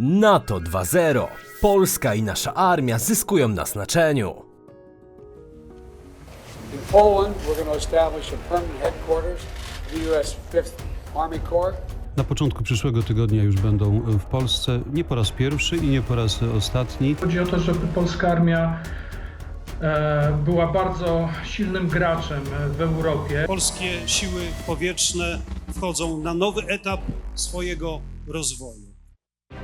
NATO 2.0. Polska i nasza armia zyskują na znaczeniu. In Poland, we're going to establish a permanent headquarters for the U.S. 5th Army Corps. Na początku przyszłego tygodnia już będą w Polsce, nie po raz pierwszy i nie po raz ostatni. Chodzi o to, żeby polska armia e, była bardzo silnym graczem w Europie. Polskie siły powietrzne wchodzą na nowy etap swojego rozwoju.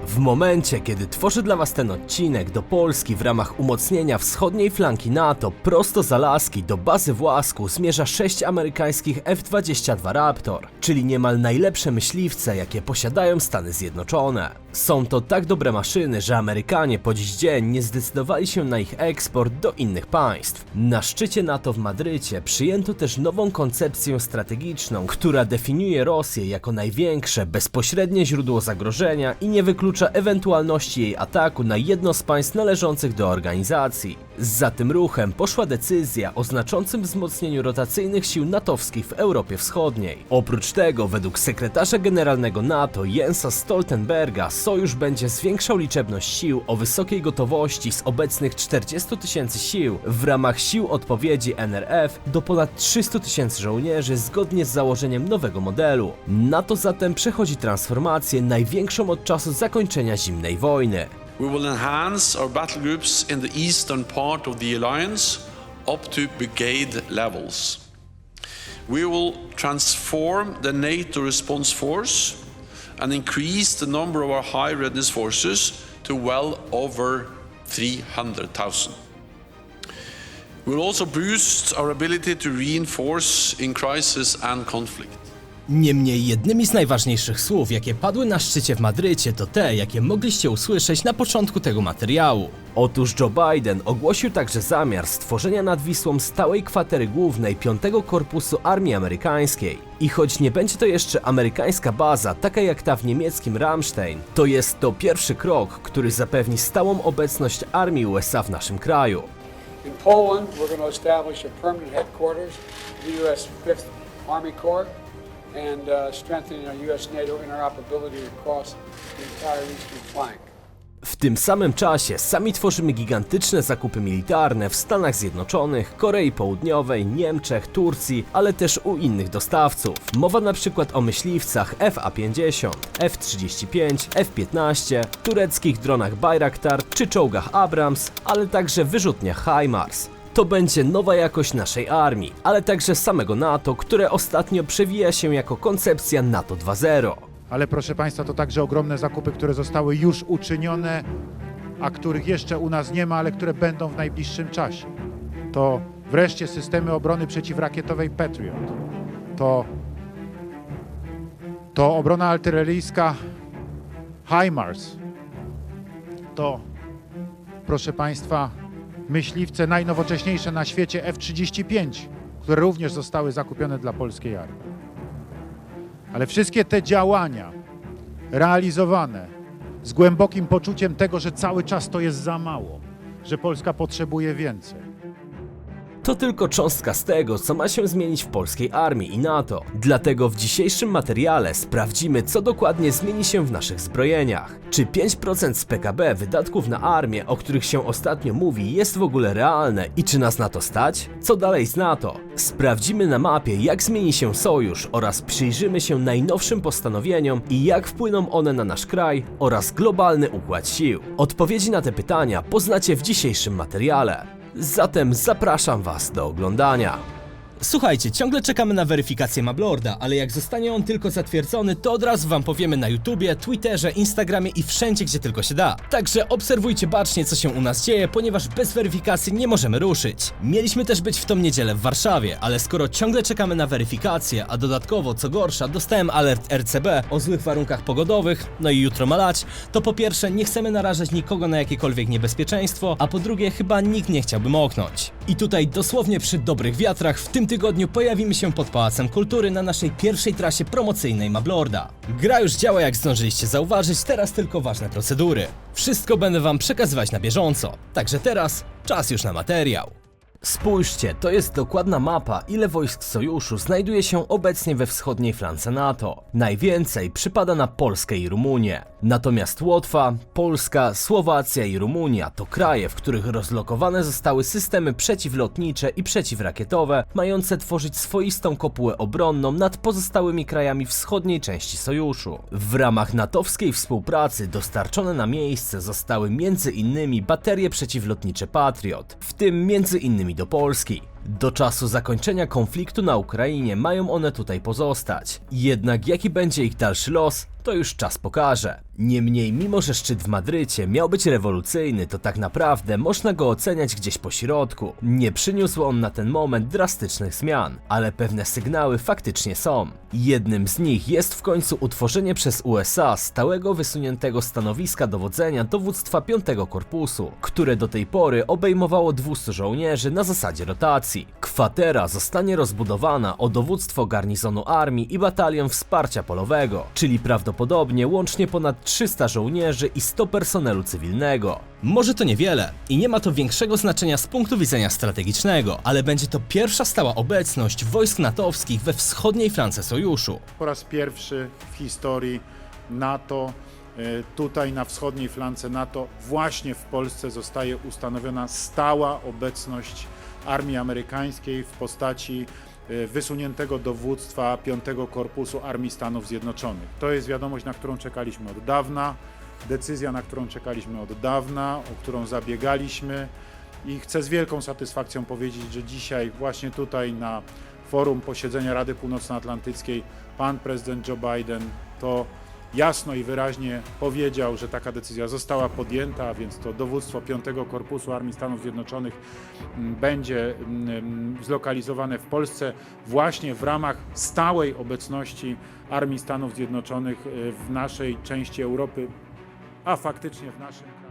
W momencie, kiedy tworzę dla Was ten odcinek do Polski w ramach umocnienia wschodniej flanki NATO, prosto z Alaski do bazy w zmierza 6 amerykańskich F-22 Raptor, czyli niemal najlepsze myśliwce, jakie posiadają Stany Zjednoczone. Są to tak dobre maszyny, że Amerykanie po dziś dzień nie zdecydowali się na ich eksport do innych państw. Na szczycie NATO w Madrycie przyjęto też nową koncepcję strategiczną, która definiuje Rosję jako największe bezpośrednie źródło zagrożenia i nie wyklucza ewentualności jej ataku na jedno z państw należących do organizacji. Za tym ruchem poszła decyzja o znaczącym wzmocnieniu rotacyjnych sił natowskich w Europie Wschodniej. Oprócz tego, według sekretarza generalnego NATO Jensa Stoltenberga, sojusz będzie zwiększał liczebność sił o wysokiej gotowości z obecnych 40 tysięcy sił w ramach sił odpowiedzi NRF do ponad 300 tysięcy żołnierzy zgodnie z założeniem nowego modelu. NATO zatem przechodzi transformację największą od czasu zakończenia zimnej wojny. We will enhance our battle groups in the eastern part of the alliance up to brigade levels. We will transform the NATO response force and increase the number of our high readiness forces to well over 300,000. We will also boost our ability to reinforce in crisis and conflict. Niemniej jednymi z najważniejszych słów, jakie padły na szczycie w Madrycie, to te, jakie mogliście usłyszeć na początku tego materiału. Otóż Joe Biden ogłosił także zamiar stworzenia nad Wisłą stałej kwatery głównej 5 Korpusu Armii Amerykańskiej. I choć nie będzie to jeszcze amerykańska baza, taka jak ta w niemieckim Ramstein, to jest to pierwszy krok, który zapewni stałą obecność armii USA w naszym kraju. In Poland, we're going to establish a permanent headquarters the U.S. 5th Army Corps and uh, strengthening our U.S. NATO interoperability across the entire eastern flank. W tym samym czasie sami tworzymy gigantyczne zakupy militarne w Stanach Zjednoczonych, Korei Południowej, Niemczech, Turcji, ale też u innych dostawców. Mowa na przykład o myśliwcach FA-50, F-35, F-15, tureckich dronach Bayraktar czy czołgach Abrams, ale także wyrzutniach HIMARS. To będzie nowa jakość naszej armii, ale także samego NATO, które ostatnio przewija się jako koncepcja NATO 2.0. Ale proszę Państwa, to także ogromne zakupy, które zostały już uczynione, a których jeszcze u nas nie ma, ale które będą w najbliższym czasie. To wreszcie systemy obrony przeciwrakietowej Patriot. To, to obrona artyleryjska HIMARS. To, proszę Państwa, myśliwce najnowocześniejsze na świecie F-35, które również zostały zakupione dla polskiej armii. Ale wszystkie te działania realizowane z głębokim poczuciem tego, że cały czas to jest za mało, że Polska potrzebuje więcej. To tylko cząstka z tego, co ma się zmienić w polskiej armii i NATO. Dlatego w dzisiejszym materiale sprawdzimy, co dokładnie zmieni się w naszych zbrojeniach. Czy 5% z PKB wydatków na armię, o których się ostatnio mówi, jest w ogóle realne i czy nas na to stać? Co dalej z NATO? Sprawdzimy na mapie, jak zmieni się sojusz oraz przyjrzymy się najnowszym postanowieniom i jak wpłyną one na nasz kraj oraz globalny układ sił. Odpowiedzi na te pytania poznacie w dzisiejszym materiale. Zatem zapraszam Was do oglądania. Słuchajcie, ciągle czekamy na weryfikację Mablorda, ale jak zostanie on tylko zatwierdzony, to od razu wam powiemy na YouTubie, Twitterze, Instagramie i wszędzie, gdzie tylko się da. Także obserwujcie bacznie, co się u nas dzieje, ponieważ bez weryfikacji nie możemy ruszyć. Mieliśmy też być w tą niedzielę w Warszawie, ale skoro ciągle czekamy na weryfikację, a dodatkowo, co gorsza, dostałem alert RCB o złych warunkach pogodowych, no i jutro ma lać, to po pierwsze nie chcemy narażać nikogo na jakiekolwiek niebezpieczeństwo, a po drugie chyba nikt nie chciałby moknąć. I tutaj dosłownie przy dobrych wiatrach w tym tygodniu pojawimy się pod Pałacem Kultury na naszej pierwszej trasie promocyjnej Mablorda. Gra już działa jak zdążyliście zauważyć, teraz tylko ważne procedury. Wszystko będę wam przekazywać na bieżąco, także teraz czas już na materiał. Spójrzcie, to jest dokładna mapa, ile wojsk sojuszu znajduje się obecnie we wschodniej flance NATO. Najwięcej przypada na Polskę i Rumunię. Natomiast Łotwa, Polska, Słowacja i Rumunia to kraje, w których rozlokowane zostały systemy przeciwlotnicze i przeciwrakietowe, mające tworzyć swoistą kopułę obronną nad pozostałymi krajami wschodniej części sojuszu. W ramach natowskiej współpracy dostarczone na miejsce zostały innymi baterie przeciwlotnicze Patriot, w tym innymi do Polski. Do czasu zakończenia konfliktu na Ukrainie mają one tutaj pozostać. Jednak jaki będzie ich dalszy los, to już czas pokaże. Niemniej, mimo że szczyt w Madrycie miał być rewolucyjny, to tak naprawdę można go oceniać gdzieś po środku. Nie przyniósł on na ten moment drastycznych zmian, ale pewne sygnały faktycznie są. Jednym z nich jest w końcu utworzenie przez USA stałego wysuniętego stanowiska dowodzenia dowództwa 5 Korpusu, które do tej pory obejmowało 200 żołnierzy na zasadzie rotacji. Kwatera zostanie rozbudowana o dowództwo garnizonu armii i batalion wsparcia polowego, czyli prawdopodobnie łącznie ponad 300 żołnierzy i 100 personelu cywilnego. Może to niewiele i nie ma to większego znaczenia z punktu widzenia strategicznego, ale będzie to pierwsza stała obecność wojsk natowskich we wschodniej flance sojuszu. Po raz pierwszy w historii NATO, e, tutaj na wschodniej flance NATO, właśnie w Polsce zostaje ustanowiona stała obecność armii amerykańskiej w postaci e, wysuniętego dowództwa 5 Korpusu Armii Stanów Zjednoczonych. To jest wiadomość, na którą czekaliśmy od dawna, decyzja, na którą czekaliśmy od dawna, o którą zabiegaliśmy i chcę z wielką satysfakcją powiedzieć, że dzisiaj właśnie tutaj na forum posiedzenia Rady Północnoatlantyckiej pan prezydent Joe Biden to jasno i wyraźnie powiedział, że taka decyzja została podjęta, a więc to dowództwo 5 Korpusu Armii Stanów Zjednoczonych mm, będzie mm, zlokalizowane w Polsce właśnie w ramach stałej obecności Armii Stanów Zjednoczonych y, w naszej części Europy, a faktycznie w naszym.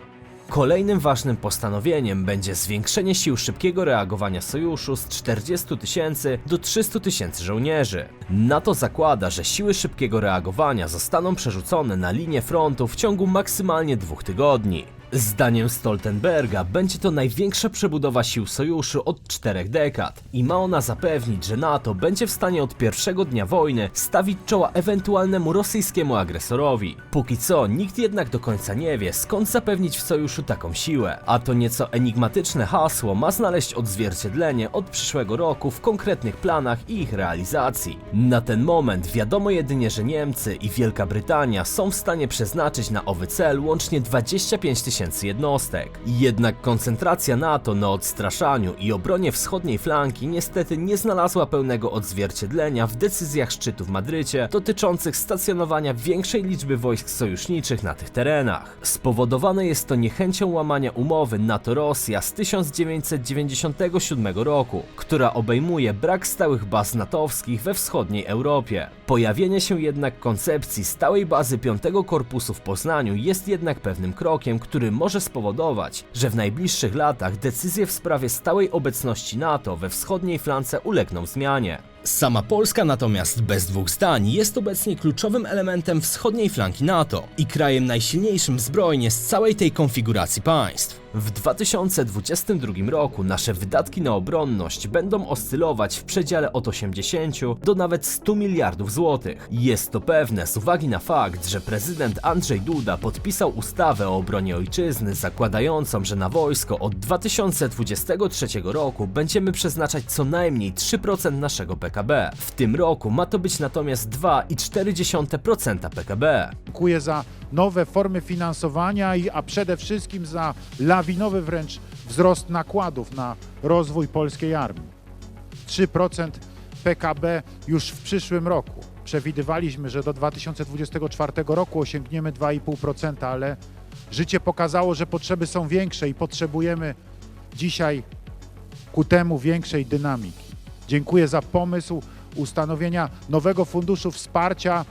Kolejnym ważnym postanowieniem będzie zwiększenie sił szybkiego reagowania sojuszu z 40 tysięcy do 300 tysięcy żołnierzy. NATO zakłada, że siły szybkiego reagowania zostaną przerzucone na linię frontu w ciągu maksymalnie dwóch tygodni. Zdaniem Stoltenberga będzie to największa przebudowa sił sojuszu od czterech dekad i ma ona zapewnić, że NATO będzie w stanie od pierwszego dnia wojny stawić czoła ewentualnemu rosyjskiemu agresorowi. Póki co nikt jednak do końca nie wie skąd zapewnić w sojuszu taką siłę, a to nieco enigmatyczne hasło ma znaleźć odzwierciedlenie od przyszłego roku w konkretnych planach i ich realizacji. Na ten moment wiadomo jedynie, że Niemcy i Wielka Brytania są w stanie przeznaczyć na owy cel łącznie 25 tysięcy jednostek. Jednak koncentracja NATO na odstraszaniu i obronie wschodniej flanki niestety nie znalazła pełnego odzwierciedlenia w decyzjach szczytu w Madrycie dotyczących stacjonowania większej liczby wojsk sojuszniczych na tych terenach. Spowodowane jest to niechęcią łamania umowy NATO-Rosja z 1997 roku, która obejmuje brak stałych baz natowskich we wschodniej Europie. Pojawienie się jednak koncepcji stałej bazy 5 Korpusu w Poznaniu jest jednak pewnym krokiem, który może spowodować, że w najbliższych latach decyzje w sprawie stałej obecności NATO we wschodniej flance ulegną zmianie. Sama Polska natomiast bez dwóch zdań jest obecnie kluczowym elementem wschodniej flanki NATO i krajem najsilniejszym zbrojnie z całej tej konfiguracji państw. W 2022 roku nasze wydatki na obronność będą oscylować w przedziale od 80 do nawet 100 miliardów złotych. Jest to pewne z uwagi na fakt, że prezydent Andrzej Duda podpisał ustawę o obronie ojczyzny zakładającą, że na wojsko od 2023 roku będziemy przeznaczać co najmniej 3% naszego PKB. W tym roku ma to być natomiast 2,4% PKB. Dziękuję za nowe formy finansowania, a przede wszystkim za lawinowy wręcz wzrost nakładów na rozwój polskiej armii. 3% PKB już w przyszłym roku. Przewidywaliśmy, że do 2024 roku osiągniemy 2,5%, ale życie pokazało, że potrzeby są większe i potrzebujemy dzisiaj ku temu większej dynamiki. Dziękuję za pomysł ustanowienia nowego funduszu wsparcia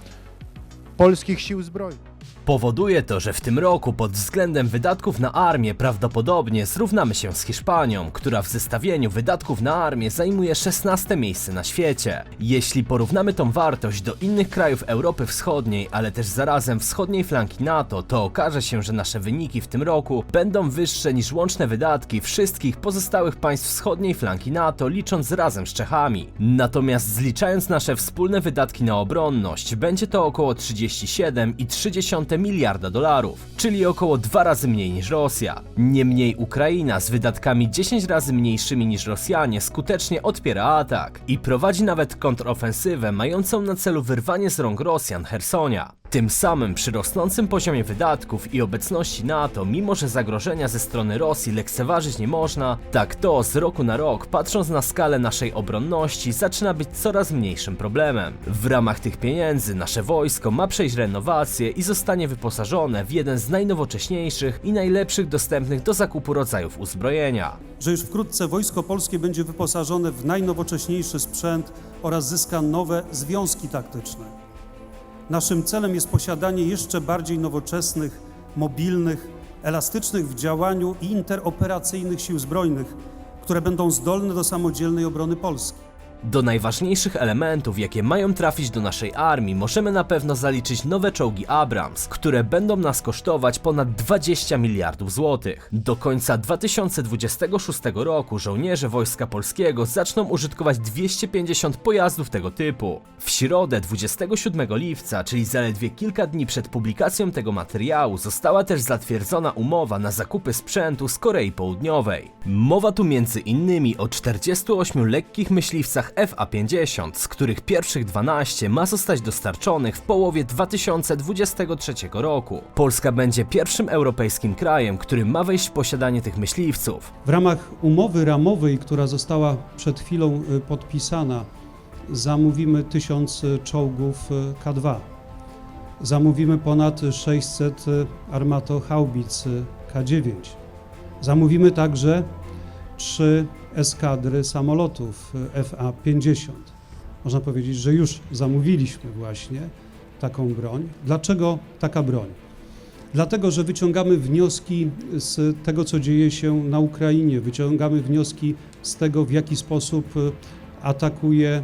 polskich sił zbrojnych. Powoduje to, że w tym roku pod względem wydatków na armię prawdopodobnie zrównamy się z Hiszpanią, która w zestawieniu wydatków na armię zajmuje 16 miejsce na świecie. Jeśli porównamy tą wartość do innych krajów Europy Wschodniej, ale też zarazem wschodniej flanki NATO, to okaże się, że nasze wyniki w tym roku będą wyższe niż łączne wydatki wszystkich pozostałych państw wschodniej flanki NATO, licząc razem z Czechami. Natomiast zliczając nasze wspólne wydatki na obronność, będzie to około 37,3 miliarda dolarów, czyli około dwa razy mniej niż Rosja. Niemniej Ukraina z wydatkami 10 razy mniejszymi niż Rosjanie skutecznie odpiera atak i prowadzi nawet kontrofensywę mającą na celu wyrwanie z rąk Rosjan Hersonia. Tym samym przy rosnącym poziomie wydatków i obecności NATO, mimo że zagrożenia ze strony Rosji lekceważyć nie można, tak to z roku na rok, patrząc na skalę naszej obronności, zaczyna być coraz mniejszym problemem. W ramach tych pieniędzy nasze wojsko ma przejść renowację i zostanie wyposażone w jeden z najnowocześniejszych i najlepszych dostępnych do zakupu rodzajów uzbrojenia. że już wkrótce Wojsko Polskie będzie wyposażone w najnowocześniejszy sprzęt oraz zyska nowe związki taktyczne. Naszym celem jest posiadanie jeszcze bardziej nowoczesnych, mobilnych, elastycznych w działaniu i interoperacyjnych sił zbrojnych, które będą zdolne do samodzielnej obrony Polski. Do najważniejszych elementów, jakie mają trafić do naszej armii, możemy na pewno zaliczyć nowe czołgi Abrams, które będą nas kosztować ponad 20 miliardów złotych. Do końca 2026 roku żołnierze Wojska Polskiego zaczną użytkować 250 pojazdów tego typu. W środę 27 lipca, czyli zaledwie kilka dni przed publikacją tego materiału, została też zatwierdzona umowa na zakupy sprzętu z Korei Południowej. Mowa tu między innymi o 48 lekkich myśliwcach FA-50, z których pierwszych 12 ma zostać dostarczonych w połowie 2023 roku. Polska będzie pierwszym europejskim krajem, który ma wejść w posiadanie tych myśliwców. W ramach umowy ramowej, która została przed chwilą y, podpisana, zamówimy 1000 czołgów y, K2. Zamówimy ponad 600 y, armatohaubic y, K9. Zamówimy także trzy eskadry samolotów y, FA-50. Można powiedzieć, że już zamówiliśmy właśnie taką broń. Dlaczego taka broń? Dlatego, że wyciągamy wnioski z tego, co dzieje się na Ukrainie, wyciągamy wnioski z tego, w jaki sposób y, atakuje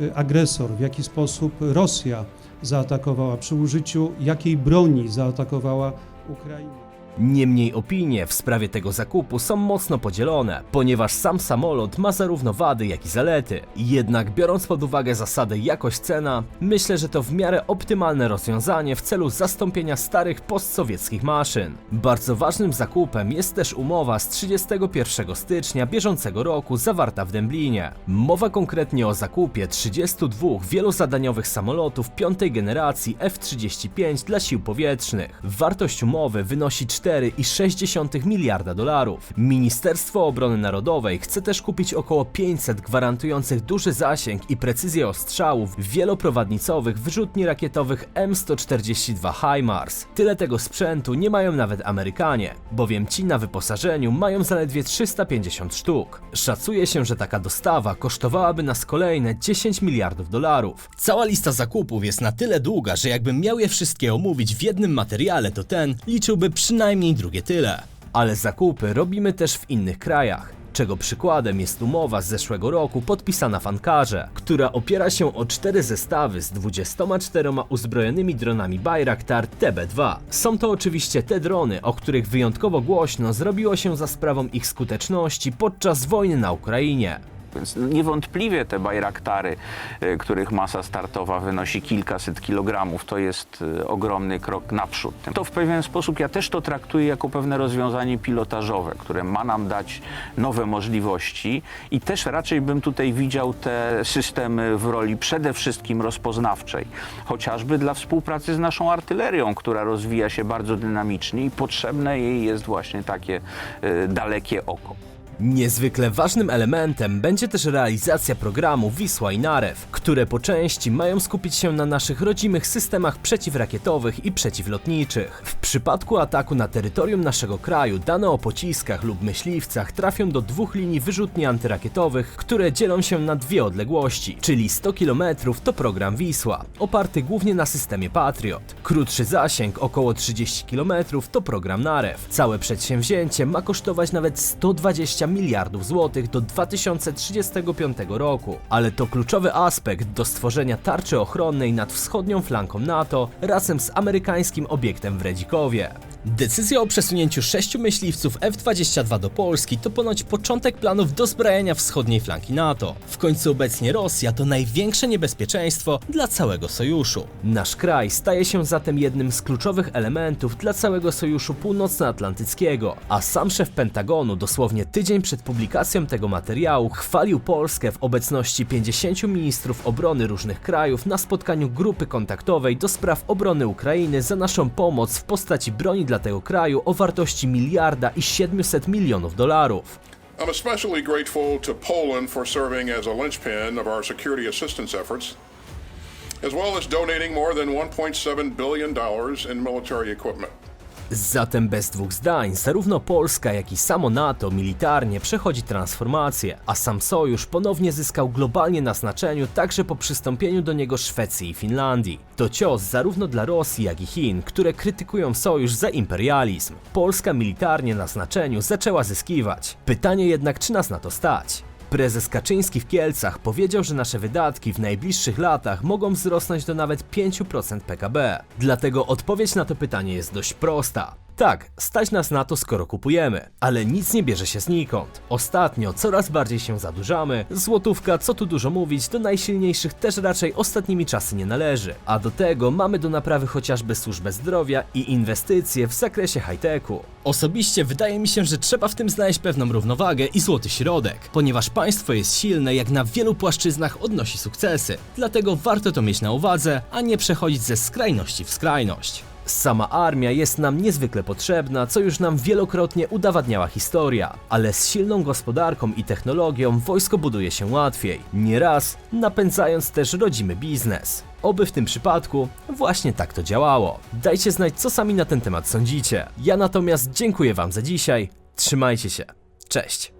y, agresor, w jaki sposób Rosja zaatakowała, przy użyciu jakiej broni zaatakowała Ukrainę. Niemniej opinie w sprawie tego zakupu są mocno podzielone, ponieważ sam samolot ma zarówno wady, jak i zalety. Jednak biorąc pod uwagę zasadę jakość-cena, myślę, że to w miarę optymalne rozwiązanie w celu zastąpienia starych postsowieckich maszyn. Bardzo ważnym zakupem jest też umowa z 31 stycznia bieżącego roku zawarta w Dęblinie. Mowa konkretnie o zakupie 32 wielozadaniowych samolotów piątej generacji F-35 dla sił powietrznych. Wartość umowy wynosi 4,6 miliarda dolarów. Ministerstwo Obrony Narodowej chce też kupić około 500 gwarantujących duży zasięg i precyzję ostrzałów wieloprowadnicowych wyrzutni rakietowych M142 HIMARS. Tyle tego sprzętu nie mają nawet Amerykanie, bowiem ci na wyposażeniu mają zaledwie 350 sztuk. Szacuje się, że taka dostawa kosztowałaby nas kolejne 10 miliardów dolarów. Cała lista zakupów jest na tyle długa, że jakbym miał je wszystkie omówić w jednym materiale, to ten liczyłby przynajmniej drugie tyle. Ale zakupy robimy też w innych krajach. Czego przykładem jest umowa z zeszłego roku podpisana w Ankarze, która opiera się o cztery zestawy z 24 uzbrojonymi dronami Bayraktar TB2. Są to oczywiście te drony, o których wyjątkowo głośno zrobiło się za sprawą ich skuteczności podczas wojny na Ukrainie. Więc niewątpliwie te bajraktary, y, których masa startowa wynosi kilkaset kilogramów, to jest y, ogromny krok naprzód. To w pewien sposób ja też to traktuję jako pewne rozwiązanie pilotażowe, które ma nam dać nowe możliwości i też raczej bym tutaj widział te systemy w roli przede wszystkim rozpoznawczej, chociażby dla współpracy z naszą artylerią, która rozwija się bardzo dynamicznie i potrzebne jej jest właśnie takie y, dalekie oko. Niezwykle ważnym elementem będzie też realizacja programu Wisła i Narew, które po części mają skupić się na naszych rodzimych systemach przeciwrakietowych i przeciwlotniczych. W przypadku ataku na terytorium naszego kraju dane o pociskach lub myśliwcach trafią do dwóch linii wyrzutni antyrakietowych, które dzielą się na dwie odległości, czyli 100 km to program Wisła, oparty głównie na systemie Patriot. Krótszy zasięg, około 30 km to program Narew. Całe przedsięwzięcie ma kosztować nawet 120 miliardów złotych do 2035 roku, ale to kluczowy aspekt do stworzenia tarczy ochronnej nad wschodnią flanką NATO razem z amerykańskim obiektem w Redzikowie. Decyzja o przesunięciu sześciu myśliwców F-22 do Polski to ponoć początek planów dozbrajania wschodniej flanki NATO. W końcu obecnie Rosja to największe niebezpieczeństwo dla całego sojuszu. Nasz kraj staje się zatem jednym z kluczowych elementów dla całego sojuszu północnoatlantyckiego, a sam szef Pentagonu dosłownie tydzień przed publikacją tego materiału chwalił Polskę w obecności 50 ministrów obrony różnych krajów na spotkaniu grupy kontaktowej do spraw obrony Ukrainy za naszą pomoc w postaci broni dla tego kraju o wartości miliarda i 700 milionów dolarów. I'm especially grateful to Poland for serving as a linchpin of our security assistance efforts, as well as donating more than $1.7 billion in military equipment. Zatem bez dwóch zdań, zarówno Polska, jak i samo NATO militarnie przechodzi transformację, a sam sojusz ponownie zyskał globalnie na znaczeniu także po przystąpieniu do niego Szwecji i Finlandii. To cios zarówno dla Rosji, jak i Chin, które krytykują sojusz za imperializm. Polska militarnie na znaczeniu zaczęła zyskiwać. Pytanie jednak, czy nas na to stać? Prezes Kaczyński w Kielcach powiedział, że nasze wydatki w najbliższych latach mogą wzrosnąć do nawet 5% PKB. Dlatego odpowiedź na to pytanie jest dość prosta. Tak, stać nas na to, skoro kupujemy, ale nic nie bierze się znikąd. Ostatnio coraz bardziej się zadłużamy, złotówka, co tu dużo mówić, do najsilniejszych też raczej ostatnimi czasy nie należy. A do tego mamy do naprawy chociażby służbę zdrowia i inwestycje w zakresie high-techu. Osobiście wydaje mi się, że trzeba w tym znaleźć pewną równowagę i złoty środek, ponieważ państwo jest silne, jak na wielu płaszczyznach odnosi sukcesy. Dlatego warto to mieć na uwadze, a nie przechodzić ze skrajności w skrajność. Sama armia jest nam niezwykle potrzebna, co już nam wielokrotnie udowadniała historia, ale z silną gospodarką i technologią wojsko buduje się łatwiej, nieraz napędzając też rodzimy biznes. Oby w tym przypadku właśnie tak to działało. Dajcie znać, co sami na ten temat sądzicie. Ja natomiast dziękuję Wam za dzisiaj. Trzymajcie się. Cześć.